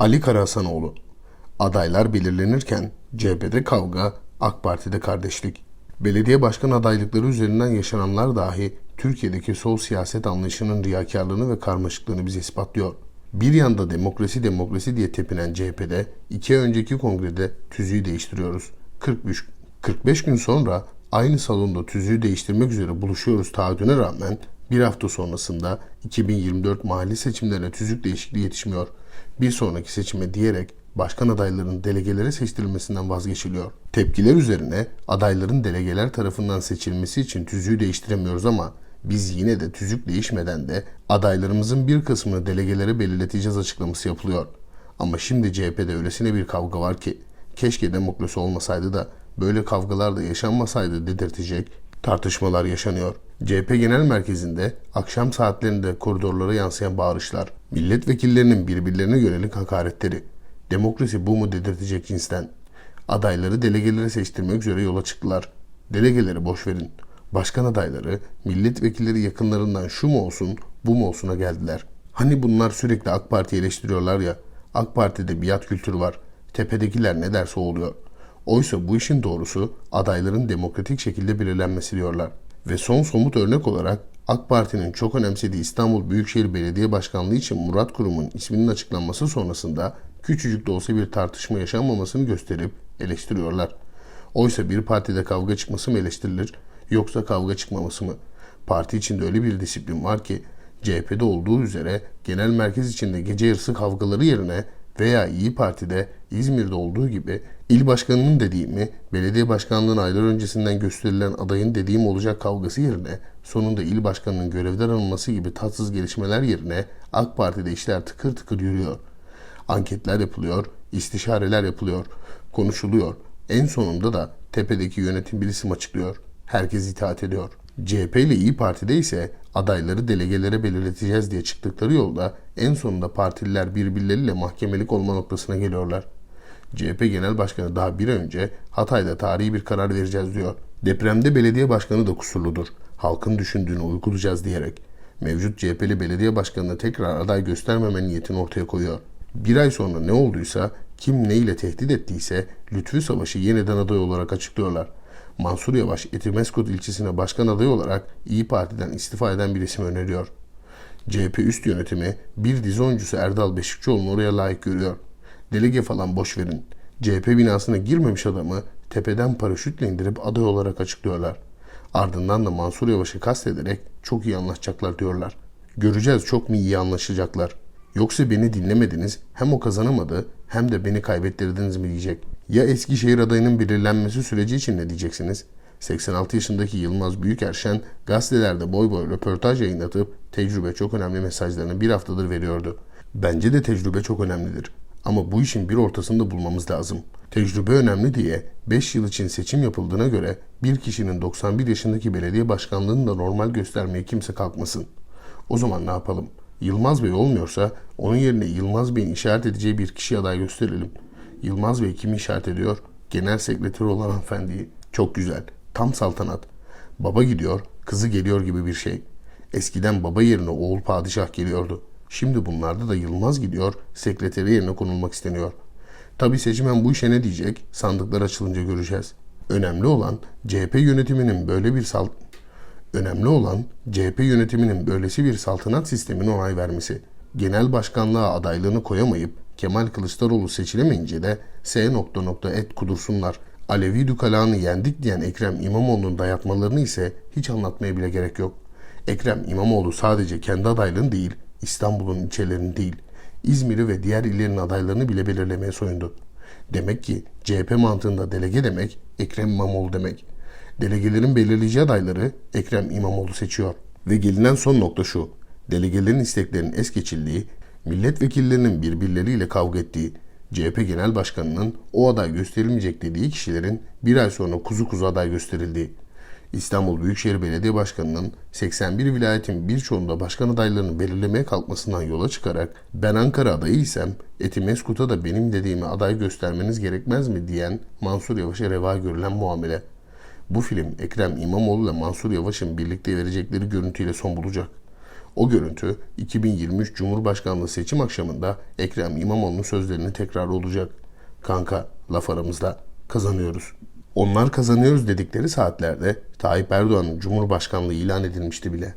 Ali Karahasanoğlu Adaylar belirlenirken CHP'de kavga, AK Parti'de kardeşlik. Belediye başkan adaylıkları üzerinden yaşananlar dahi Türkiye'deki sol siyaset anlayışının riyakarlığını ve karmaşıklığını bize ispatlıyor. Bir yanda demokrasi demokrasi diye tepinen CHP'de iki önceki kongrede tüzüğü değiştiriyoruz. 43, 45 gün sonra aynı salonda tüzüğü değiştirmek üzere buluşuyoruz taahhüdüne rağmen bir hafta sonrasında 2024 mahalli seçimlerine tüzük değişikliği yetişmiyor. Bir sonraki seçime diyerek başkan adaylarının delegelere seçtirilmesinden vazgeçiliyor. Tepkiler üzerine adayların delegeler tarafından seçilmesi için tüzüğü değiştiremiyoruz ama biz yine de tüzük değişmeden de adaylarımızın bir kısmını delegelere belirleteceğiz açıklaması yapılıyor. Ama şimdi CHP'de öylesine bir kavga var ki keşke demokrasi olmasaydı da böyle kavgalar da yaşanmasaydı dedirtecek tartışmalar yaşanıyor. CHP Genel Merkezi'nde akşam saatlerinde koridorlara yansıyan bağırışlar, milletvekillerinin birbirlerine yönelik hakaretleri, demokrasi bu mu dedirtecek cinsten. Adayları delegelere seçtirmek üzere yola çıktılar. Delegeleri boş verin. Başkan adayları, milletvekilleri yakınlarından şu mu olsun, bu mu olsuna geldiler. Hani bunlar sürekli AK Parti eleştiriyorlar ya, AK Parti'de biat kültürü var. Tepedekiler ne derse oluyor. Oysa bu işin doğrusu adayların demokratik şekilde belirlenmesi diyorlar. Ve son somut örnek olarak AK Parti'nin çok önemsediği İstanbul Büyükşehir Belediye Başkanlığı için Murat Kurum'un isminin açıklanması sonrasında küçücük de olsa bir tartışma yaşanmamasını gösterip eleştiriyorlar. Oysa bir partide kavga çıkması mı eleştirilir yoksa kavga çıkmaması mı? Parti içinde öyle bir disiplin var ki CHP'de olduğu üzere genel merkez içinde gece yarısı kavgaları yerine veya İyi Parti'de İzmir'de olduğu gibi il başkanının dediğimi belediye başkanlığının aylar öncesinden gösterilen adayın dediğim olacak kavgası yerine sonunda il başkanının görevden alınması gibi tatsız gelişmeler yerine AK Parti'de işler tıkır tıkır yürüyor. Anketler yapılıyor, istişareler yapılıyor, konuşuluyor. En sonunda da tepedeki yönetim bir isim açıklıyor. Herkes itaat ediyor. CHP ile İyi Parti'de ise adayları delegelere belirleteceğiz diye çıktıkları yolda en sonunda partililer birbirleriyle mahkemelik olma noktasına geliyorlar. CHP Genel Başkanı daha bir önce Hatay'da tarihi bir karar vereceğiz diyor. Depremde belediye başkanı da kusurludur. Halkın düşündüğünü uygulayacağız diyerek. Mevcut CHP'li belediye başkanına tekrar aday göstermeme niyetini ortaya koyuyor. Bir ay sonra ne olduysa, kim ne ile tehdit ettiyse Lütfü Savaş'ı yeniden aday olarak açıklıyorlar. Mansur Yavaş Etimeskut ilçesine başkan adayı olarak İyi Parti'den istifa eden bir isim öneriyor. CHP üst yönetimi bir dizi oyuncusu Erdal Beşikçioğlu'nu oraya layık görüyor. Delege falan boş verin. CHP binasına girmemiş adamı tepeden paraşütle indirip aday olarak açıklıyorlar. Ardından da Mansur Yavaş'ı kastederek çok iyi anlaşacaklar diyorlar. Göreceğiz çok mu iyi anlaşacaklar. Yoksa beni dinlemediniz hem o kazanamadı hem de beni kaybettirdiniz mi diyecek. Ya Eskişehir adayının belirlenmesi süreci için ne diyeceksiniz? 86 yaşındaki Yılmaz Büyükerşen gazetelerde boy boy röportaj yayınlatıp tecrübe çok önemli mesajlarını bir haftadır veriyordu. Bence de tecrübe çok önemlidir. Ama bu işin bir ortasını da bulmamız lazım. Tecrübe önemli diye 5 yıl için seçim yapıldığına göre bir kişinin 91 yaşındaki belediye başkanlığını da normal göstermeye kimse kalkmasın. O zaman ne yapalım? Yılmaz Bey olmuyorsa onun yerine Yılmaz Bey'in işaret edeceği bir kişi aday gösterelim. Yılmaz Bey kimi işaret ediyor? Genel sekreteri olan hanımefendiyi. Çok güzel. Tam saltanat. Baba gidiyor, kızı geliyor gibi bir şey. Eskiden baba yerine oğul padişah geliyordu. Şimdi bunlarda da Yılmaz gidiyor, sekreteri yerine konulmak isteniyor. Tabi seçmen bu işe ne diyecek? Sandıklar açılınca göreceğiz. Önemli olan CHP yönetiminin böyle bir salt Önemli olan CHP yönetiminin böylesi bir saltanat sistemine onay vermesi. Genel başkanlığa adaylığını koyamayıp Kemal Kılıçdaroğlu seçilemeyince de S nokta nokta et kudursunlar. Alevi dükalağını yendik diyen Ekrem İmamoğlu'nun dayatmalarını ise hiç anlatmaya bile gerek yok. Ekrem İmamoğlu sadece kendi adaylığını değil, İstanbul'un ilçelerini değil, İzmir'i ve diğer illerin adaylarını bile belirlemeye soyundu. Demek ki CHP mantığında delege demek Ekrem İmamoğlu demek. Delegelerin belirleyici adayları Ekrem İmamoğlu seçiyor. Ve gelinen son nokta şu. Delegelerin isteklerinin es geçildiği, milletvekillerinin birbirleriyle kavga ettiği, CHP Genel Başkanı'nın o aday gösterilmeyecek dediği kişilerin bir ay sonra kuzu kuzu aday gösterildiği, İstanbul Büyükşehir Belediye Başkanı'nın 81 vilayetin birçoğunda başkan adaylarını belirlemeye kalkmasından yola çıkarak ben Ankara adayı isem Etimeskut'a da benim dediğimi aday göstermeniz gerekmez mi diyen Mansur Yavaş'a reva görülen muamele. Bu film Ekrem İmamoğlu ile Mansur Yavaş'ın birlikte verecekleri görüntüyle son bulacak. O görüntü 2023 Cumhurbaşkanlığı seçim akşamında Ekrem İmamoğlu'nun sözlerinin tekrarı olacak. Kanka laf aramızda kazanıyoruz. Onlar kazanıyoruz dedikleri saatlerde Tayyip Erdoğan'ın Cumhurbaşkanlığı ilan edilmişti bile.